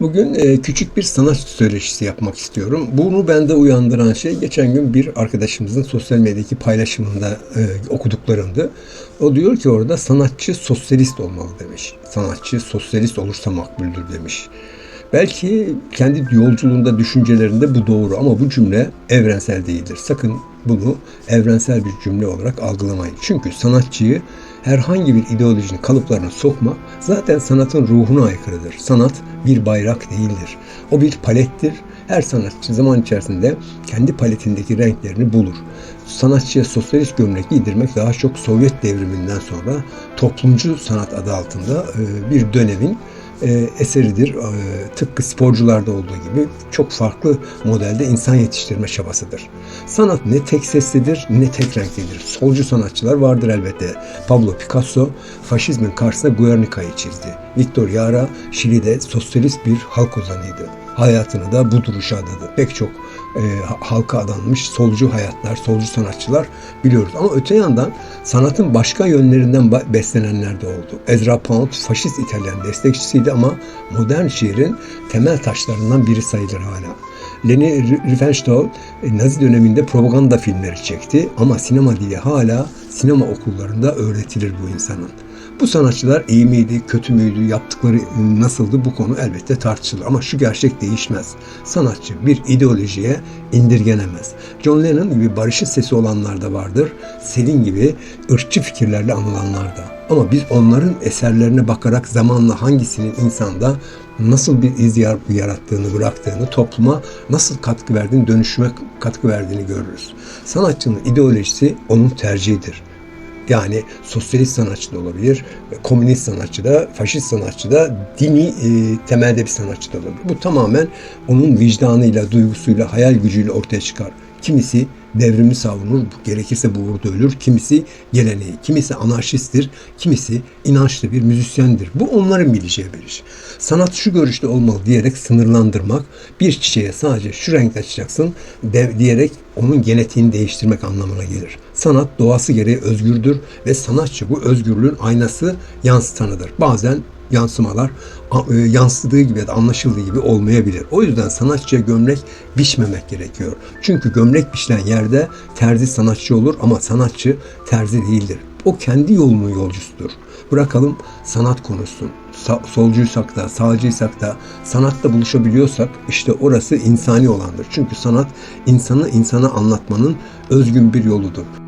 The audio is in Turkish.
Bugün e, küçük bir sanat söyleşisi yapmak istiyorum. Bunu bende uyandıran şey geçen gün bir arkadaşımızın sosyal medyadaki paylaşımında e, okuduklarımdı. O diyor ki orada sanatçı sosyalist olmalı demiş. Sanatçı sosyalist olursa makbuldür demiş. Belki kendi yolculuğunda, düşüncelerinde bu doğru ama bu cümle evrensel değildir. Sakın bunu evrensel bir cümle olarak algılamayın. Çünkü sanatçıyı herhangi bir ideolojinin kalıplarına sokma zaten sanatın ruhuna aykırıdır. Sanat bir bayrak değildir. O bir palettir. Her sanatçı zaman içerisinde kendi paletindeki renklerini bulur. Sanatçıya sosyalist gömlek giydirmek daha çok Sovyet devriminden sonra toplumcu sanat adı altında e, bir dönemin e, eseridir. E, tıpkı sporcularda olduğu gibi çok farklı modelde insan yetiştirme çabasıdır. Sanat ne tek seslidir ne tek renklidir. Solcu sanatçılar vardır elbette. Pablo Picasso faşizmin karşısında Guernica'yı çizdi. Victor Jara Şili'de sosyalist bir halk ozanıydı. Hayatını da bu duruşa adadı. Pek çok e, halka adanmış solcu hayatlar, solcu sanatçılar biliyoruz. Ama öte yandan sanatın başka yönlerinden beslenenler de oldu. Ezra Pound faşist İtalyan destekçisiydi ama modern şiirin temel taşlarından biri sayılır hala. Leni Riefenstahl e, Nazi döneminde propaganda filmleri çekti ama sinema dili hala sinema okullarında öğretilir bu insanın. Bu sanatçılar iyi miydi, kötü müydü, yaptıkları nasıldı bu konu elbette tartışılır. Ama şu gerçek değişmez. Sanatçı bir ideolojiye indirgenemez. John Lennon gibi barışın sesi olanlar da vardır. Selin gibi ırkçı fikirlerle anılanlar da. Ama biz onların eserlerine bakarak zamanla hangisinin insanda nasıl bir iz yarattığını, bıraktığını, topluma nasıl katkı verdiğini, dönüşüme katkı verdiğini görürüz. Sanatçının ideolojisi onun tercihidir. Yani sosyalist sanatçı da olabilir, komünist sanatçı da, faşist sanatçı da, dini e, temelde bir sanatçı da olabilir. Bu tamamen onun vicdanıyla, duygusuyla, hayal gücüyle ortaya çıkar. Kimisi devrimi savunur, gerekirse bu uğurda ölür. Kimisi geleneği, kimisi anarşisttir, kimisi inançlı bir müzisyendir. Bu onların bileceği bir iş. Sanat şu görüşte olmalı diyerek sınırlandırmak, bir çiçeğe sadece şu renk açacaksın de, diyerek onun genetiğini değiştirmek anlamına gelir. Sanat doğası gereği özgürdür ve sanatçı bu özgürlüğün aynası yansıtanıdır. Bazen yansımalar e, yansıdığı gibi da anlaşıldığı gibi olmayabilir. O yüzden sanatçıya gömlek biçmemek gerekiyor. Çünkü gömlek biçilen yerde terzi sanatçı olur ama sanatçı terzi değildir. O kendi yolunun yolcusudur. Bırakalım sanat konuşsun. Sa- solcuysak da, sağcıysak da sanatla buluşabiliyorsak işte orası insani olandır. Çünkü sanat insanı insana anlatmanın özgün bir yoludur.